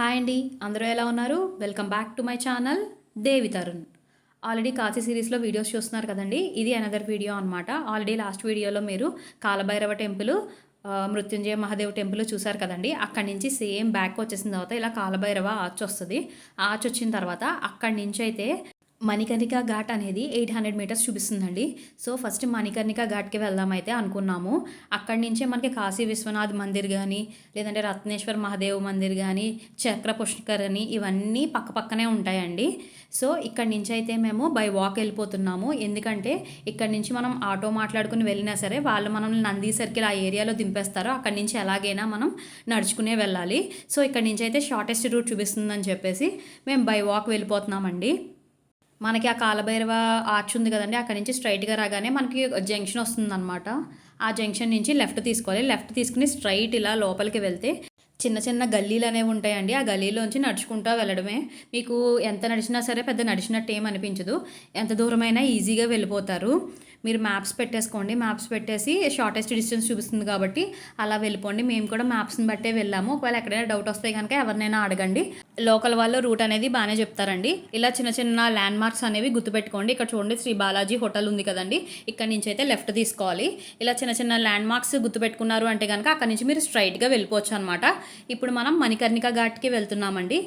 Hi అండి అందరూ ఎలా ఉన్నారు? Welcome back to my channel Devi Tarun already Kashi సిరీస్లో వీడియోస్ చూస్తున్నారు కదండి ఇది అనదర్ వీడియో అనమాట ఆల్రెడీ లాస్ట్ వీడియోలో మీరు కాలభైరవ టెంపుల్ మృత్యుంజయ మహాదేవ్ టెంపుల్ చూసారు కదండి అక్కడి నుంచి సేమ్ బ్యాక్ వచ్చేసిన తర్వాత ఇలా కాలభైరవ ఆర్చ్ వస్తుంది. ఆర్చ్ వచ్చిన తర్వాత అక్కడి నుంచి అయితే మణికర్ణిక ఘాట్ అనేది ఎయిట్ హండ్రెడ్ మీటర్స్ చూపిస్తుందండి. సో ఫస్ట్ మణికర్ణిక ఘాట్కి వెళ్దాం అయితే అనుకున్నాము. అక్కడి నుంచే మనకి కాశీ విశ్వనాథ్ మందిర్ కానీ లేదంటే రత్నేశ్వర్ మహాదేవ్ మందిర్ కానీ చక్ర పుష్కర్ అని ఇవన్నీ పక్క పక్కనే ఉంటాయండి. సో ఇక్కడి నుంచి అయితే మేము బై వాక్ వెళ్ళిపోతున్నాము. ఎందుకంటే ఇక్కడి నుంచి మనం ఆటో మాట్లాడుకుని వెళ్ళినా సరే వాళ్ళు మనల్ని నంది సర్కిల్ ఆ ఏరియాలో దింపేస్తారు అక్కడి నుంచి ఎలాగైనా మనం నడుచుకునే వెళ్ళాలి. సో ఇక్కడి నుంచి అయితే షార్టెస్ట్ రూట్ చూపిస్తుందని చెప్పేసి మేము బై వాక్ వెళ్ళిపోతున్నామండి. మనకి ఆ కాలభైరవ ఆర్చ్ ఉంది కదండి అక్కడ నుంచి స్ట్రైట్గా రాగానే మనకి జంక్షన్ వస్తుంది అనమాట ఆ జంక్షన్ నుంచి లెఫ్ట్ తీసుకోవాలి. లెఫ్ట్ తీసుకుని స్ట్రైట్ ఇలా లోపలికి వెళ్తే చిన్న చిన్న గల్లీలు అనేవి ఉంటాయండి. ఆ గల్లీలోంచి నడుచుకుంటూ వెళ్ళడమే. మీకు ఎంత నడిచినా సరే పెద్ద నడిచినట్టు ఏం అనిపించదు. ఎంత దూరమైనా ఈజీగా వెళ్ళిపోతారు. మీరు మ్యాప్స్ పెట్టేసుకోండి. మ్యాప్స్ పెట్టేసి షార్టెస్ట్ డిస్టెన్స్ చూపిస్తుంది కాబట్టి అలా వెళ్ళిపోండి. మేము కూడా మ్యాప్స్ని బట్టే వెళ్ళాము. ఒకవేళ ఎక్కడైనా డౌట్ వస్తే కనుక ఎవరినైనా అడగండి. లోకల్ వాళ్ళు రూట్ అనేది బాగానే చెప్తారండి. ఇలా చిన్న చిన్న ల్యాండ్ మార్క్స్ అనేవి గుర్తుపెట్టుకోండి. ఇక్కడ చూడండి శ్రీ బాలాజీ హోటల్ ఉంది కదండి. ఇక్కడ నుంచి అయితే లెఫ్ట్ తీసుకోవాలి. ఇలా చిన్న చిన్న ల్యాండ్ మార్క్స్ గుర్తుపెట్టుకున్నారు అంటే కనుక అక్కడ నుంచి మీరు స్ట్రైట్గా వెళ్ళిపోవచ్చు అనమాట ఇప్పుడు మనం మణికర్ణిక ఘాట్కి వెళ్తున్నామండి.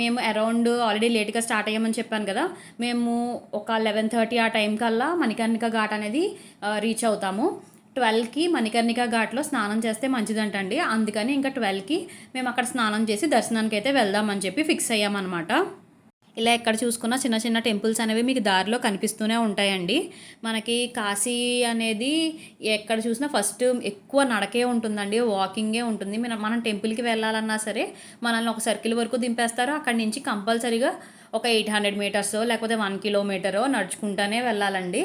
మేము అరౌండ్ ఆల్రెడీ లేట్గా స్టార్ట్ అయ్యామని చెప్పాను కదా మేము ఒక లెవెన్ థర్టీ ఆ టైం కల్లా మణికర్ణిక ఘాట్ అనేది రీచ్ అవుతాము. ట్వెల్వ్కి మణికర్ణిక ఘాట్లో స్నానం చేస్తే మంచిదంటండి. అందుకని ఇంకా ట్వెల్వ్కి మేము అక్కడ స్నానం చేసి దర్శనానికి అయితే వెళ్దామని చెప్పి ఫిక్స్ అయ్యామన్నమాట. ఇలా ఎక్కడ చూసుకున్నా చిన్న చిన్న టెంపుల్స్ అనేవి మీకు దారిలో కనిపిస్తూనే ఉంటాయండి. మనకి కాశీ అనేది ఎక్కడ చూసినా ఫస్ట్ ఎక్కువ నడకే ఉంటుందండి వాకింగే ఉంటుంది. మనం టెంపుల్కి వెళ్ళాలన్నా సరే మనల్ని ఒక సర్కిల్ వరకు దింపేస్తారు. అక్కడి నుంచి కంపల్సరీగా ఒక ఎయిట్ హండ్రెడ్ మీటర్స్ లేకపోతే వన్ కిలోమీటరో నడుచుకుంటానే వెళ్ళాలండి.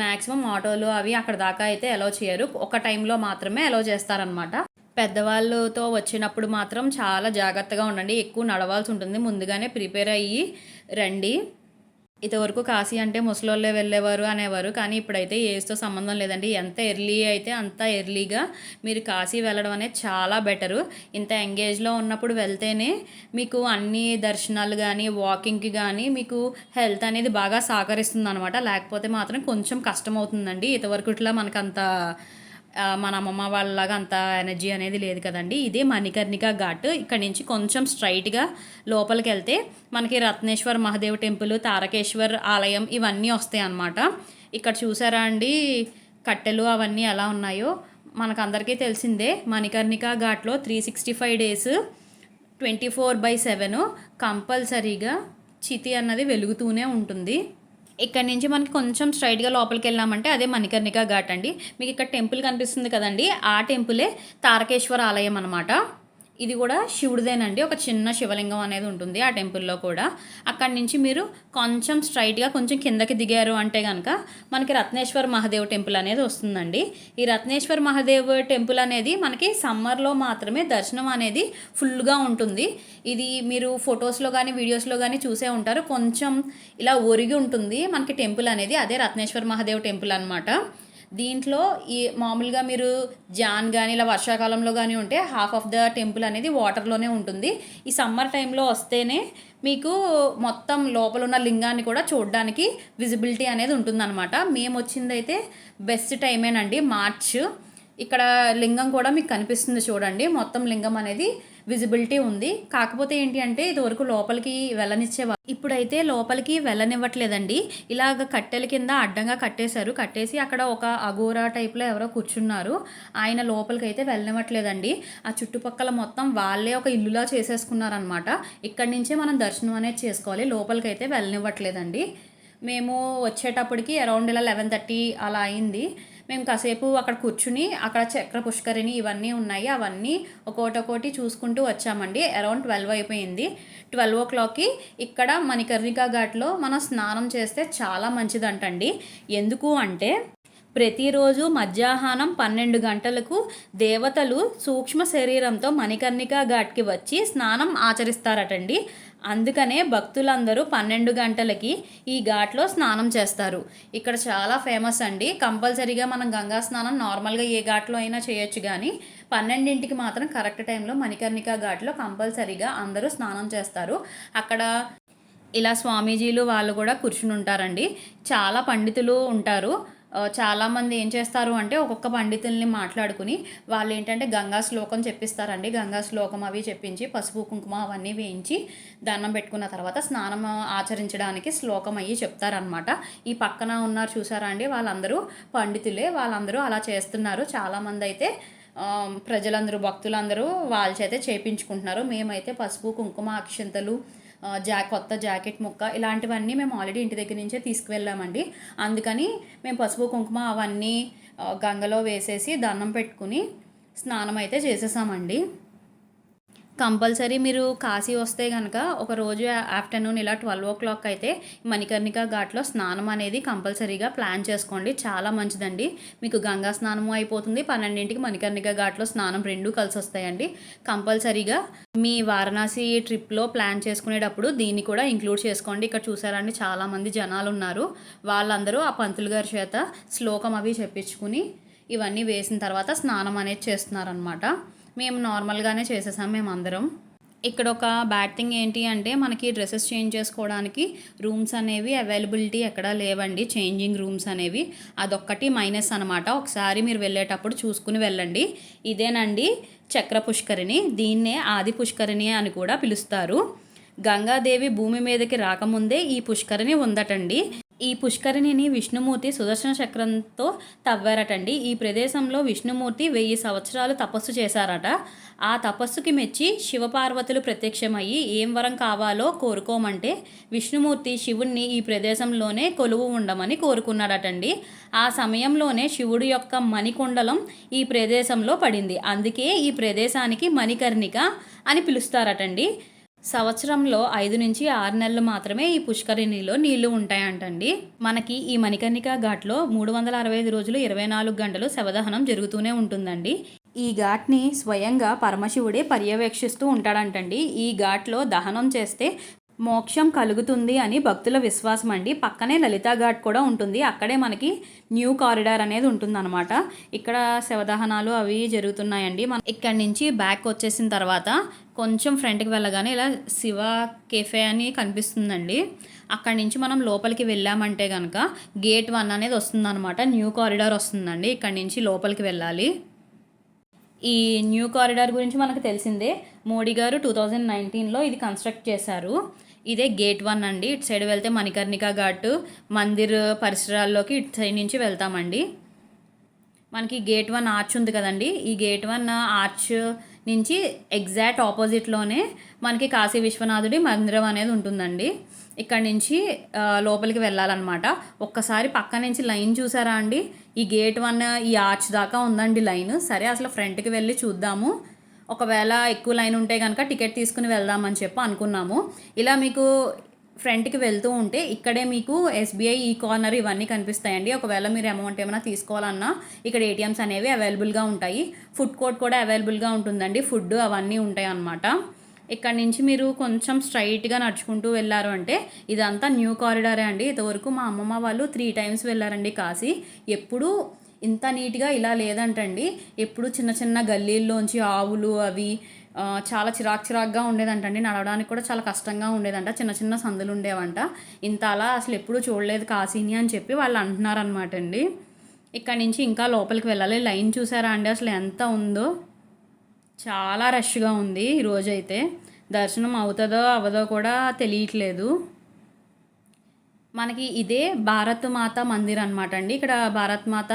మ్యాక్సిమం ఆటోలు అవి అక్కడ దాకా అయితే అలో చేయరు. ఒక టైంలో మాత్రమే అలో చేస్తారనమాట పెద్దవాళ్ళతో వచ్చినప్పుడు మాత్రం చాలా జాగ్రత్తగా ఉండండి. ఎక్కువ నడవాల్సి ఉంటుంది. ముందుగానే ప్రిపేర్ అయ్యి రండి. ఇంతవరకు కాశీ అంటే ముసలోళ్ళే వెళ్ళేవారు అనేవారు. కానీ ఇప్పుడైతే ఏజ్తో సంబంధం లేదండి. ఎంత ఎర్లీ అయితే అంత ఎర్లీగా మీరు కాశీ వెళ్ళడం అనేది చాలా బెటరు. ఇంత ఎంగేజ్లో ఉన్నప్పుడు వెళ్తేనే మీకు అన్ని దర్శనాలు కానీ వాకింగ్కి కానీ మీకు హెల్త్ అనేది బాగా సహకరిస్తుంది అనమాట లేకపోతే మాత్రం కొంచెం కష్టం అవుతుందండి ఇంతవరకు ఇట్లా మనకంత మన అమ్మమ్మ వాళ్ళలాగా అంత ఎనర్జీ అనేది లేదు కదండి. ఇదే మణికర్ణిక ఘాట్. ఇక్కడ నుంచి కొంచెం స్ట్రైట్గా లోపలికి వెళ్తే మనకి రత్నేశ్వర్ మహాదేవ్ టెంపుల్ తారకేశ్వర్ ఆలయం ఇవన్నీ వస్తాయి అన్నమాట. ఇక్కడ చూసారా అండి? కట్టెలు అవన్నీ ఎలా ఉన్నాయో? మనకు అందరికీ తెలిసిందే మణికర్ణిక ఘాట్లో three sixty five days twenty four by seven కంపల్సరీగా చితి అన్నది వెలుగుతూనే ఉంటుంది. ఇక్కడ నుంచి మనకి కొంచెం స్ట్రైట్గా లోపలికి వెళ్ళామంటే అదే మణికర్ణిక ఘాట్ అండి. మీకు ఇక్కడ టెంపుల్ కనిపిస్తుంది కదండి. ఆ టెంపులే తారకేశ్వర ఆలయం అనమాట ఇది కూడా శివుడిదేనండి. ఒక చిన్న శివలింగం అనేది ఉంటుంది ఆ టెంపుల్లో కూడా. అక్కడి నుంచి మీరు కొంచెం స్ట్రైట్గా కొంచెం కిందకి దిగారు అంటే కనుక మనకి రత్నేశ్వర్ మహాదేవ్ టెంపుల్ అనేది వస్తుందండి. ఈ రత్నేశ్వర్ మహాదేవ్ టెంపుల్ అనేది మనకి సమ్మర్లో మాత్రమే దర్శనం అనేది ఫుల్గా ఉంటుంది. ఇది మీరు ఫొటోస్లో కానీ వీడియోస్లో కానీ చూసే ఉంటారు. కొంచెం ఇలా ఒరిగి ఉంటుంది మనకి టెంపుల్ అనేది. అదే రత్నేశ్వర మహాదేవ్ టెంపుల్ అనమాట దీంట్లో ఈ మామూలుగా మీరు జాన్ కానీ ఇలా వర్షాకాలంలో కానీ ఉంటే హాఫ్ ఆఫ్ ద టెంపుల్ అనేది వాటర్లోనే ఉంటుంది. ఈ సమ్మర్ టైంలో వస్తేనే మీకు మొత్తం లోపల ఉన్న లింగాన్ని కూడా చూడడానికి విజిబిలిటీ అనేది ఉంటుందన్నమాట. మేము వచ్చిందైతే బెస్ట్ టైమేనండి మార్చ్. ఇక్కడ లింగం కూడా మీకు కనిపిస్తుంది చూడండి. మొత్తం లింగం అనేది విజిబిలిటీ ఉంది. కాకపోతే ఏంటి అంటే ఇదివరకు లోపలికి వెళ్ళనిచ్చేవారు. ఇప్పుడైతే లోపలికి వెళ్ళనివ్వట్లేదండి. ఇలాగ కట్టెల కింద అడ్డంగా కట్టేశారు. కట్టేసి అక్కడ ఒక అగోరా టైప్లో ఎవరో కూర్చున్నారు. ఆయన లోపలికి అయితే వెళ్ళనివ్వట్లేదండి. ఆ చుట్టుపక్కల మొత్తం వాళ్ళే ఒక ఇల్లులా చేసేసుకున్నారనమాట ఇక్కడి నుంచే మనం దర్శనం అనేది చేసుకోవాలి. లోపలికి అయితే వెళ్ళనివ్వట్లేదండి. మేము వచ్చేటప్పటికి అరౌండ్ ఇలా లెవెన్ థర్టీ అలా అయింది. మేము కాసేపు అక్కడ కూర్చుని అక్కడ చక్ర పుష్కరిణి ఇవన్నీ ఉన్నాయి. అవన్నీ ఒక్కోటి ఒక్కోటి చూసుకుంటూ వచ్చామండి. అరౌండ్ ట్వెల్వ్ అయిపోయింది. ట్వెల్వ్ ఓ క్లాక్కి ఇక్కడ మణికర్ణిక ఘాట్లో మనం స్నానం చేస్తే చాలా మంచిదంటండి. ఎందుకు అంటే ప్రతిరోజు మధ్యాహ్నం పన్నెండు గంటలకు దేవతలు సూక్ష్మ శరీరంతో మణికర్ణిక ఘాట్కి వచ్చి స్నానం ఆచరిస్తారటండి. అందుకనే భక్తులందరూ పన్నెండు గంటలకి ఈ ఘాట్లో స్నానం చేస్తారు. ఇక్కడ చాలా ఫేమస్ అండి. కంపల్సరీగా మనం గంగా స్నానం నార్మల్గా ఏ ఘాట్లో అయినా చేయొచ్చు కానీ పన్నెండింటికి మాత్రం కరెక్ట్ టైంలో మణికర్ణిక ఘాట్లో కంపల్సరీగా అందరూ స్నానం చేస్తారు. అక్కడ ఇలా స్వామీజీలు వాళ్ళు కూడా కూర్చుని ఉంటారండి. చాలా పండితులు ఉంటారు. చాలామంది ఏం చేస్తారు అంటే ఒక్కొక్క పండితుల్ని మాట్లాడుకుని వాళ్ళు ఏంటంటే గంగా శ్లోకం చెప్పిస్తారండి. గంగా శ్లోకం అవి చెప్పించి పసుపు కుంకుమ అవన్నీ వేయించి దండం పెట్టుకున్న తర్వాత స్నానం ఆచరించడానికి శ్లోకం అయ్యి చెప్తారనమాట ఈ పక్కన ఉన్నారు చూసారా అండి? వాళ్ళందరూ పండితులే వాళ్ళందరూ అలా చేస్తున్నారు. చాలామంది అయితే ప్రజలందరూ భక్తులందరూ వాళ్ళ చేతే చేపించుకుంటున్నారు. మేమైతే పసుపు కుంకుమ అక్షింతలు జా కొత్త జాకెట్ ముక్క ఇలాంటివన్నీ మేము ఆల్రెడీ ఇంటి దగ్గర నుంచే తీసుకువెళ్ళామండి. అందుకని మేము పసుపు కుంకుమ అవన్నీ గంగలో వేసేసి దండం పెట్టుకుని స్నానం అయితే చేసేసామండి. కంపల్సరీ మీరు కాశీ వస్తే కనుక ఒక రోజు ఆఫ్టర్నూన్ ఇలా ట్వెల్వ్ ఓ క్లాక్ అయితే మణికర్ణిక ఘాట్లో స్నానం అనేది కంపల్సరీగా ప్లాన్ చేసుకోండి. చాలా మంచిదండి. మీకు గంగా స్నానము అయిపోతుంది. పన్నెండింటికి మణికర్ణిక ఘాట్లో స్నానం రెండు కలిసి వస్తాయండి. కంపల్సరీగా మీ వారణాసి ట్రిప్లో ప్లాన్ చేసుకునేటప్పుడు దీన్ని కూడా ఇంక్లూడ్ చేసుకోండి. ఇక్కడ చూసారండి చాలామంది జనాలు ఉన్నారు. వాళ్ళందరూ ఆ పంతులు గారి చేత శ్లోకం అవి చెప్పించుకుని ఇవన్నీ వేసిన తర్వాత స్నానం అనేది చేస్తున్నారనమాట మేము నార్మల్గానే చేసేసాం మేము అందరం ఇక్కడ ఒక బ్యాడ్ థింగ్ ఏంటి అంటే మనకి డ్రెస్సెస్ చేంజ్ చేసుకోవడానికి రూమ్స్ అనేవి అవైలబిలిటీ ఎక్కడా లేవండి. చేంజింగ్ రూమ్స్ అనేవి. అదొక్కటి మైనస్ అనమాట ఒకసారి మీరు వెళ్ళేటప్పుడు చూసుకుని వెళ్ళండి. ఇదేనండి చక్ర పుష్కరిణి దీన్నే ఆది పుష్కరిణి అని కూడా పిలుస్తారు. గంగాదేవి భూమి మీదకి రాకముందే ఈ పుష్కరిణి ఉందటండి. ఈ పుష్కరిణిని విష్ణుమూర్తి సుదర్శన చక్రంతో తవ్వారటండి. ఈ ప్రదేశంలో విష్ణుమూర్తి వెయ్యి సంవత్సరాలు తపస్సు చేశారట. ఆ తపస్సుకి మెచ్చి శివపార్వతులు ప్రత్యక్షమయ్యి ఏం వరం కావాలో కోరుకోమంటే విష్ణుమూర్తి శివుణ్ణి ఈ ప్రదేశంలోనే కొలువు ఉండమని కోరుకున్నాడటండి. ఆ సమయంలోనే శివుడు యొక్క మణికుండలం ఈ ప్రదేశంలో పడింది. అందుకే ఈ ప్రదేశానికి మణికర్ణిక అని పిలుస్తారటండి. సంవత్సరంలో ఐదు నుంచి ఆరు నెలలు మాత్రమే ఈ పుష్కరిణిలో నీళ్ళు ఉంటాయంటండి. మనకి ఈ మణికర్ణిక ఘాట్లో మూడు వందల అరవై ఐదు రోజులు ఇరవై నాలుగు గంటలు శవదహనం జరుగుతూనే ఉంటుందండి. ఈ ఘాట్ని స్వయంగా పరమశివుడే పర్యవేక్షిస్తూ ఉంటాడంటండి. ఈ ఘాట్లో దహనం చేస్తే మోక్షం కలుగుతుంది అని భక్తుల విశ్వాసం అండి. పక్కనే లలితా ఘాట్ కూడా ఉంటుంది. అక్కడే మనకి న్యూ కారిడార్ అనేది ఉంటుందన్నమాట. ఇక్కడ శవదహనాలు అవి జరుగుతున్నాయండి. మనం ఇక్కడ నుంచి బ్యాక్ వచ్చేసిన తర్వాత కొంచెం ఫ్రంట్కి వెళ్ళగానే ఇలా శివ కెఫే అని కనిపిస్తుందండి. అక్కడి నుంచి మనం లోపలికి వెళ్ళామంటే కనుక గేట్ వన్ అనేది వస్తుందన్నమాట. న్యూ కారిడార్ వస్తుందండి. ఇక్కడి నుంచి లోపలికి వెళ్ళాలి. ఈ న్యూ కారిడార్ గురించి మనకు తెలిసిందే. మోడీ గారు టూ థౌజండ్ నైన్టీన్లో ఇది కన్స్ట్రక్ట్ చేశారు. ఇదే గేట్ వన్ అండి. ఇటు సైడ్ వెళ్తే మణికర్ణిక ఘాట్ మందిర్ పరిసరాల్లోకి ఇటు సైడ్ నుంచి వెళ్తామండి. మనకి గేట్ వన్ ఆర్చ్ ఉంది కదండి. ఈ గేట్ వన్ ఆర్చ్ నుంచి ఎగ్జాక్ట్ ఆపోజిట్లోనే మనకి కాశీ విశ్వనాథుడి మందిరం అనేది ఉంటుందండి. ఇక్కడ నుంచి లోపలికి వెళ్ళాలన్నమాట. ఒక్కసారి పక్క నుంచి లైన్ చూసారా అండి? ఈ గేట్ వన్ ఈ ఆర్చ్ దాకా ఉందండి లైన్. సరే అసలు ఫ్రంట్కి వెళ్ళి చూద్దాము. ఒకవేళ ఎక్కువ లైన్ ఉంటే కనుక టికెట్ తీసుకుని వెళ్దామని చెప్పి అనుకున్నాము. ఇలా మీకు ఫ్రంట్కి వెళ్తూ ఉంటే ఇక్కడే మీకు ఎస్బీఐ ఈ కార్నర్ ఇవన్నీ కనిపిస్తాయండి. ఒకవేళ మీరు అమౌంట్ ఏమైనా తీసుకోవాలన్నా ఇక్కడ ఏటీఎమ్స్ అనేవి అవైలబుల్గా ఉంటాయి. ఫుడ్ కోర్ట్ కూడా అవైలబుల్గా ఉంటుందండి. ఫుడ్ అవన్నీ ఉంటాయి అన్నమాట ఇక్కడ నుంచి మీరు కొంచెం స్ట్రైట్గా నడుచుకుంటూ వెళ్ళారు అంటే ఇదంతా న్యూ కారిడారే అండి. ఇంతవరకు మా అమ్మమ్మ వాళ్ళు త్రీ టైమ్స్ వెళ్ళారండి కాశీ. ఎప్పుడూ ఇంత నీట్గా ఇలా లేదంటండి. ఎప్పుడు చిన్న చిన్న గల్లీల్లోంచి ఆవులు అవి చాలా చిరాక్ చిరాక్గా ఉండేదంటండి. నడవడానికి కూడా చాలా కష్టంగా ఉండేదంట. చిన్న చిన్న సందులు ఉండేవంట. ఇంత అలా అసలు ఎప్పుడూ చూడలేదు కాశీని అని చెప్పి వాళ్ళు అంటున్నారనమాట అండి. ఇక్కడ నుంచి ఇంకా లోపలికి వెళ్ళాలి. లైన్ చూసారా అండి? అసలు ఎంత ఉందో. చాలా రష్గా ఉంది ఈరోజైతే దర్శనం అవుతుందో అవ్వదో కూడా తెలియట్లేదు. మనకి ఇదే భారత్ మాత మందిర్ అనమాట అండి. ఇక్కడ భారత్ మాత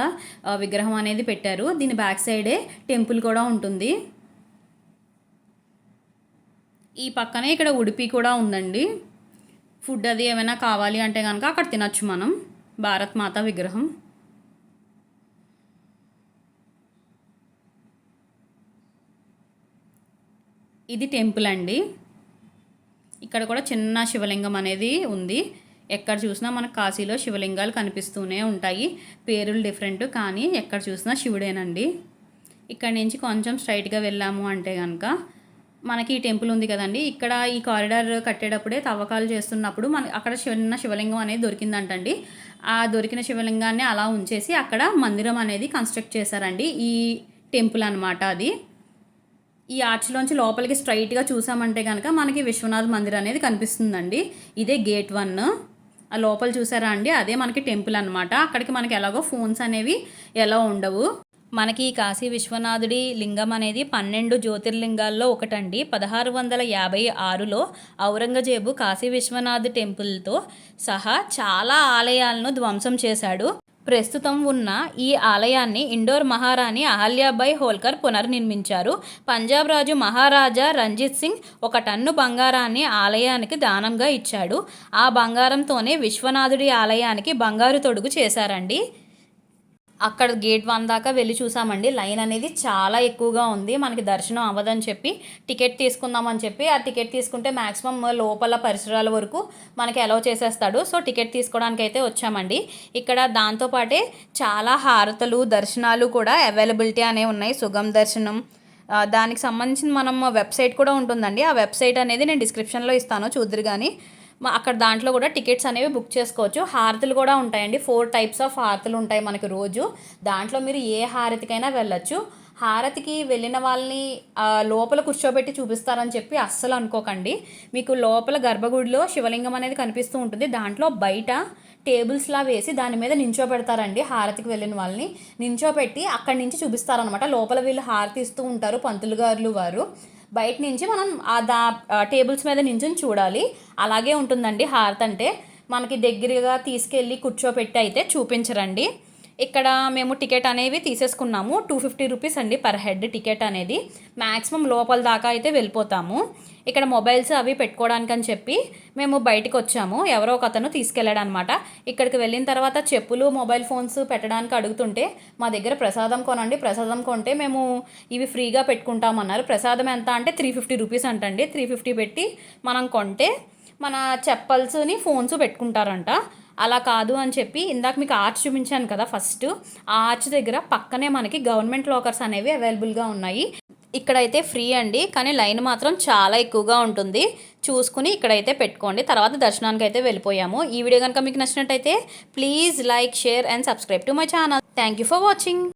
విగ్రహం అనేది పెట్టారు. దీని బ్యాక్ సైడే టెంపుల్ కూడా ఉంటుంది. ఈ పక్కనే ఇక్కడ ఉడిపి కూడా ఉందండి. ఫుడ్ అది ఏమైనా కావాలి అంటే కనుక అక్కడ తినొచ్చు మనం. భారత్ మాత విగ్రహం. ఇది టెంపుల్ అండి. ఇక్కడ కూడా చిన్న శివలింగం అనేది ఉంది. ఎక్కడ చూసినా మనకు కాశీలో శివలింగాలు కనిపిస్తూనే ఉంటాయి. పేరులు డిఫరెంట్ కానీ ఎక్కడ చూసినా శివుడేనండి. ఇక్కడ నుంచి కొంచెం స్ట్రైట్గా వెళ్ళాము అంటే కనుక మనకి ఈ టెంపుల్ ఉంది కదండి. ఇక్కడ ఈ కారిడార్ కట్టేటప్పుడే తవ్వకాలు చేస్తున్నప్పుడు మన అక్కడ చిన్న శివలింగం అనేది దొరికిందంటండి. ఆ దొరికిన శివలింగాన్ని అలా ఉంచేసి అక్కడ మందిరం అనేది కన్స్ట్రక్ట్ చేశారండి. ఈ టెంపుల్ అనమాట అది. ఈ ఆర్చ్లోంచి లోపలికి స్ట్రైట్గా చూసామంటే కనుక మనకి విశ్వనాథ్ మందిర్ అనేది కనిపిస్తుందండి. ఇదే గేట్ వన్. ఆ లోపల చూసారా అండి? అదే మనకి టెంపుల్ అనమాట అక్కడికి మనకి ఎలాగో ఫోన్స్ అనేవి ఎలా ఉండవు. మనకి ఈ కాశీ విశ్వనాథుడి లింగం అనేది పన్నెండు జ్యోతిర్లింగాల్లో ఒకటండి. పదహారు వందల యాభై ఆరులో ఔరంగజేబు కాశీ విశ్వనాథ్ టెంపుల్తో సహా చాలా ఆలయాలను ధ్వంసం చేశాడు. ప్రస్తుతం ఉన్న ఈ ఆలయాన్ని ఇండోర్ మహారాణి అహల్యాబాయ్ హోల్కర్ పునర్నిర్మించారు. పంజాబ్ రాజు మహారాజా రంజిత్ సింగ్ ఒక టన్ను బంగారాన్ని ఆలయానికి దానంగా ఇచ్చాడు. ఆ బంగారంతోనే విశ్వనాథుడి ఆలయానికి బంగారు తొడుగు చేశారండి. అక్కడ గేట్ వన్ దాకా వెళ్ళి చూసామండి. లైన్ అనేది చాలా ఎక్కువగా ఉంది. మనకి దర్శనం అవ్వదని చెప్పి టికెట్ తీసుకుందామని చెప్పి ఆ టికెట్ తీసుకుంటే మ్యాక్సిమం లోపల పరిసరాల వరకు మనకి అలౌ చేసేస్తాడు. సో టికెట్ తీసుకోవడానికి అయితే వచ్చామండి. ఇక్కడ దాంతోపాటే చాలా హారతలు దర్శనాలు కూడా అవైలబిలిటీ అనేవి ఉన్నాయి. సుగం దర్శనం. దానికి సంబంధించిన మనం వెబ్సైట్ కూడా ఉంటుందండి. ఆ వెబ్సైట్ అనేది నేను డిస్క్రిప్షన్లో ఇస్తాను. చూద్దరు కానీ అక్కడ దాంట్లో కూడా టికెట్స్ అనేవి బుక్ చేసుకోవచ్చు. హారతులు కూడా ఉంటాయండి. ఫోర్ టైప్స్ ఆఫ్ హారతులు ఉంటాయి మనకి రోజు. దాంట్లో మీరు ఏ హారతికైనా వెళ్ళొచ్చు. హారతికి వెళ్ళిన వాళ్ళని లోపల కూర్చోబెట్టి చూపిస్తారని చెప్పి అస్సలు అనుకోకండి. మీకు లోపల గర్భగుడిలో శివలింగం అనేది కనిపిస్తూ ఉంటుంది. దాంట్లో బయట టేబుల్స్లా వేసి దాని మీద నించోబెడతారండి హారతికి వెళ్ళిన వాళ్ళని. నించోబెట్టి అక్కడి నుంచి చూపిస్తారనమాట లోపల వీళ్ళు హారతి ఇస్తూ ఉంటారు పంతులు గారులు వారు. బయట నుంచి మనం ఆ దా టేబుల్స్ మీద నించుని చూడాలి. అలాగే ఉంటుందండి హారతి అంటే. మనకి దగ్గరగా తీసుకెళ్ళి కూర్చోపెట్టి అయితే చూపించరండి. ఇక్కడ మేము టికెట్ అనేవి తీసేసుకున్నాము. టూ ఫిఫ్టీ రూపీస్ అండి పర్ హెడ్ టికెట్ అనేది. మ్యాక్సిమం లోపల దాకా అయితే వెళ్ళిపోతాము. ఇక్కడ మొబైల్స్ అవి పెట్టుకోవడానికి అని చెప్పి మేము బయటికి వచ్చాము. ఎవరో ఒక అతను తీసుకెళ్ళాడు అనమాట ఇక్కడికి వెళ్ళిన తర్వాత చెప్పులు మొబైల్ ఫోన్స్ పెట్టడానికి అడుగుతుంటే మా దగ్గర ప్రసాదం కొనండి ప్రసాదం కొంటే మేము ఇవి ఫ్రీగా పెట్టుకుంటామన్నారు. ప్రసాదం ఎంత అంటే త్రీ ఫిఫ్టీ రూపీస్ అంటండి. త్రీ ఫిఫ్టీ పెట్టి మనం కొంటే మన చెప్పల్స్ని ఫోన్స్ పెట్టుకుంటారంట. అలా కాదు అని చెప్పి ఇందాక మీకు ఆర్చ్ చూపించాను కదా ఫస్ట్. ఆ ఆర్చ్ దగ్గర పక్కనే మనకి గవర్నమెంట్ లాకర్స్ అనేవి అవైలబుల్గా ఉన్నాయి. ఇక్కడైతే ఫ్రీ అండి కానీ లైన్ మాత్రం చాలా ఎక్కువగా ఉంటుంది. చూసుకుని ఇక్కడైతే పెట్టుకోండి. తర్వాత దర్శనానికి అయితే వెళ్ళిపోయాము. ఈ వీడియో కనుక మీకు నచ్చినట్టయితే please like share and subscribe to my channel. Thank you for watching.